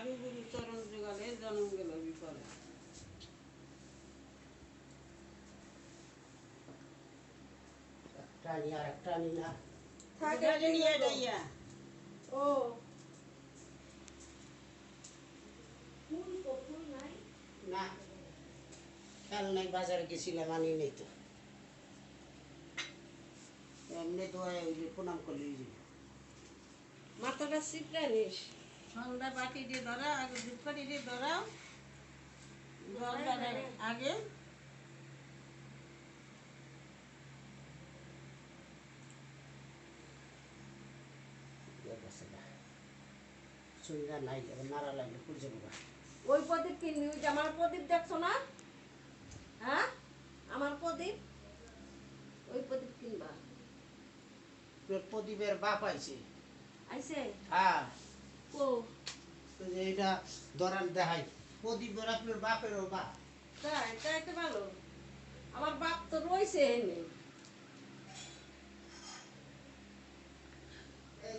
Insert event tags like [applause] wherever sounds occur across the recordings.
সাধু গুরু চরণ যুগালে জন্ম গেল একটা নি আর একটা না। থাকে থাকে নিয়ে যাইয়া। ও। না খেয়াল নাই বাজারে গেছিলাম আনি নেই তো। এমনি তো ওই যে প্রণাম করলে মাথাটা সিপড়ে নিস। সন্ধ্যা বাটি দিয়ে ধরা আগে ধূপকাঠি দিয়ে ধরাও। জল আগে। সুবিধা নাই নাড়া লাগলে পুড়ে যাব ওই প্রদীপ কিনবি ওই যে আমার প্রদীপ দেখছ না? হ্যাঁ? আমার প্রদীপ? ওই প্রদীপ কিনবা। প্রদীপের বাপ আইছে। আইছে? হ্যাঁ। ও। এটা ধরান দেখাই প্রদীপের আপনার বাপেরও বাপ। তাই তাই তো ভালো। আমার বাপ তো রয়েছে এনে। হয়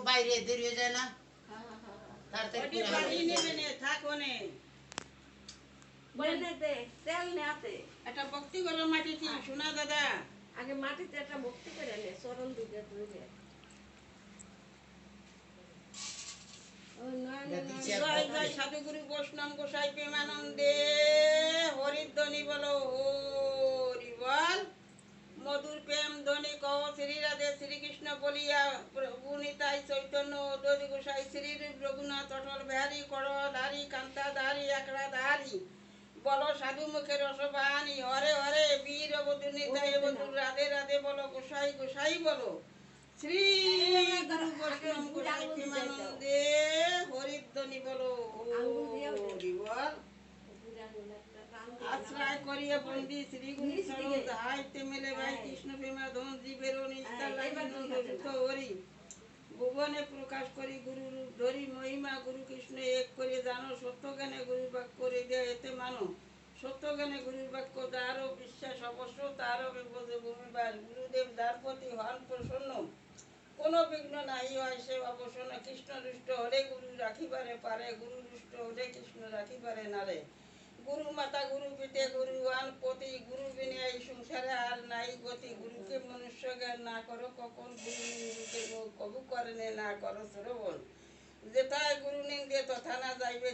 বাইরে দেরি হয়ে যায় না। হ্যাঁ হ্যাঁ তাড়াতাড়ি। না। তেল নে হাতে ভক্তি করে মাটি শোনা দাদা। আগে মাটিতে একটা ভক্তি করে নে চরণ দুগে দুগে ওই নয় এটা নয় দিচ্ছি নয়। এক জয় জয় সাধুগুরু বৈষ্ণব গোসাই প্রেমানন্দে। হরিধ্বনি বলো হরি বল। মধুর প্রেম ধ্বনি কহ শ্রী রাধে শ্রীকৃষ্ণ বলিয়া প্রভু নিতাই চৈতন্য দরি গোসাই শ্রী রঘুনাথ অটল বিহারী কর ধারি কান্তা ধারি একড়া ধারি। বলো সাধু মুখে রসবাহানি হরে হরে বীর বধু নিতাই বধু রাধে রাধে বলো গোসাই গোসাই বলো। শ্রী গুরু বৈষ্ণব গোসাই প্রেমানন্দে হরিধ্বনি বলো। হরি বল বুড়া হলো একটা টান দিয়ে আশ্রয় করিয়া বন্দি শ্রী গুরু চরণ হাইতে মেলে ভাই কৃষ্ণ প্রেমা ধন জীবের নিষ্ঠা হরি। ভুবনে প্রকাশ করি গুরু ধরি মহিমা গুরু কৃষ্ণ এক করে জানো সত্য জ্ঞানে গুরু বাক্য করে দেয় এতে মানো। সত্য জ্ঞানে গুরুর বাক্য তারও বিশ্বাস অবশ্য, তারও বিপদে ভূমিবার গুরুদেব দ্বার প্রতি হন প্রসন্ন। কোনো বিঘ্ন নাই হয় সে অবসন্ন। কৃষ্ণ দুষ্ট হলে গুরু রাখিবারে পারে, গুরু দুষ্ট হলে কৃষ্ণ রাখিবারে নারে। গুরু মাতা গুরু পিতে গুরু আন পতি, গুরু বিনে এই সংসারে আর নাই গতি। গুরুকে মনুষ্য না করো কখন গুরু কবু করেনে না করো শ্রবণ যেথায় গুরু নিন্দে তথা না যাইবে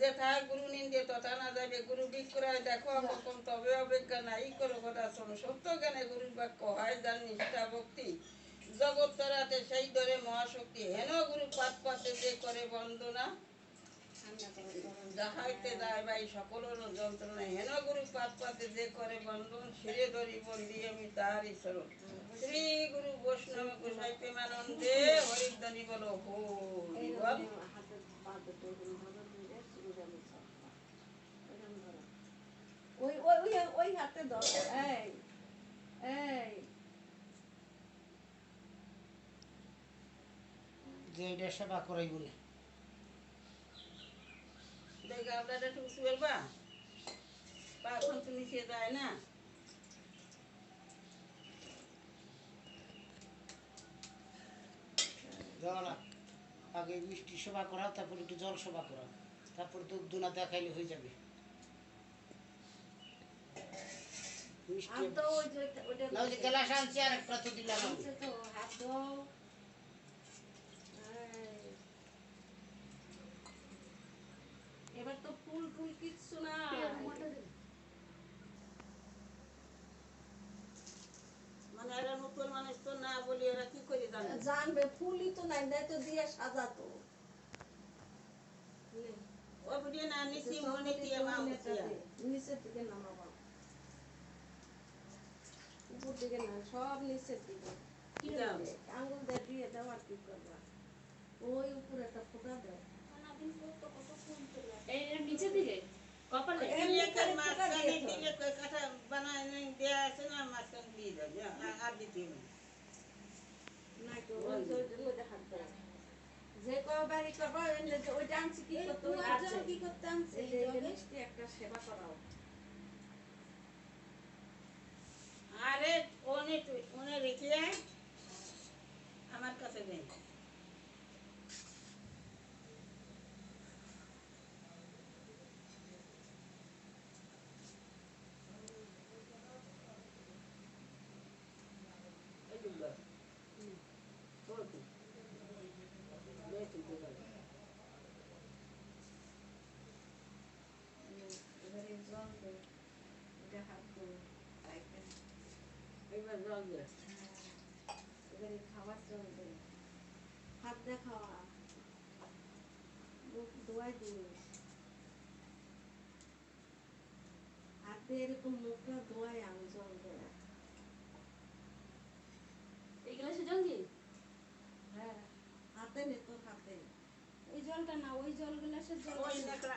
যেথায় গুরু নিন্দে তথা না যাবে গুরু বিক্রয় দেখো কখন তবে অবিজ্ঞা নাই করো কথা শোনো। সত্য জ্ঞানে গুরুর বাক্য হয় যার নিষ্ঠা ভক্তি। জগৎ তরাতে সেই ধরে মহাশক্তি। হেন গুরু পাত পাতে যে করে বন্দনা। যাহাইতে যায় ভাই সকলের যন্ত্রণা। হেন গুরু পাত পাতে যে করে বন্ধন শিরে ধরি বন্দি আমি তাহারই স্বরূপ শ্রী গুরু বৈষ্ণব গোসাই প্রেমানন্দে হরিদ্বানি বলো ধরো। ওই ওই ওই ওই হাতে ধর। এই এই। যে এটা সেবা করাই বলে দেখে একটু উঁচু বলবা? পা এখন তো নিচে যায় না। জল আগে মিষ্টি সেবা করাও তারপর একটু জল সেবা করাও। তারপর দুধ দুনা দেখাইলে হয়ে যাবে। মিষ্টি আমি তো ওই যে ওইটা না যে গ্লাস আনছি আর একটা তো দিলাম। তো হাত এই। এবার তো ফুল ফুল কিচ্ছু না মানে এরা নতুন মানুষ তো না বলি এরা কি করে জানে? জানবে ফুলই তো নাই নাই তো দিয়ে সাজাতো। ও বুঝে না নিচি মনে দিয়ে মা নিচে উঠিয়া দে, নিচের দিকে নামাবো উপর দিকে না সব নিচের দিকে? আঙ্গুল দিয়ে দিয়ে দাও আর কি করবা। ওই উপরে একটা ফোঁটা এই এর নিচের দিকে কপালে। এমনি মাঝখানে ফোঁটা দিয়ে দাও। দিলে কই বানায় নেই দেয়া আছে না মাঝখানে দিয়ে যাবে আর- আর দিতে হবে না। না তো ওই যে- কবারই করবা ওই কি করতে কি করতে আনছে একটা সেবা করাও। তুই- মনে রেখে আয়। আমার কাছে নেই এই যে বল। বল তুই। লে তুই দে বল। এবারে জল দে এটা হাত দে পাইপে এবার জল হাত এরকম মুখটা ধোয়াই আমি এই গ্লাসে জল দিই হ্যাঁ হাতে নে হাতে ওই জলটা না ওই গ্লাসের জল ওই নেকড়া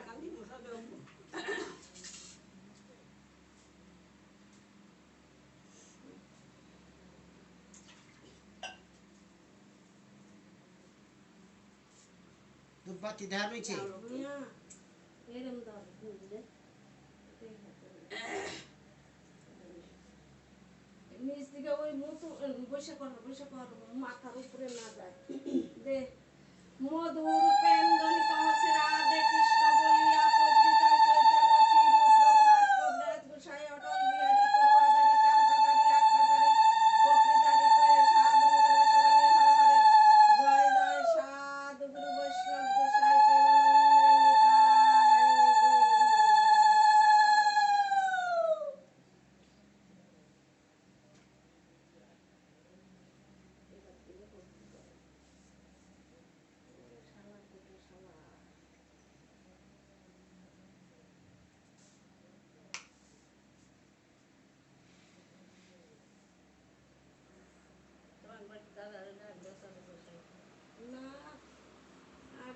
দুধবাতি দেখা রয়েছে। নিচ [coughs] দিকে ওই মতো বসে করো বসে করো মাথার উপরে না যায় দে মধুর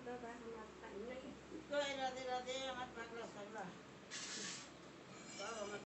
দাদা আমার টাইম নেই জয় রাধে রাধে আমার পাগলা পাগলা সব আমার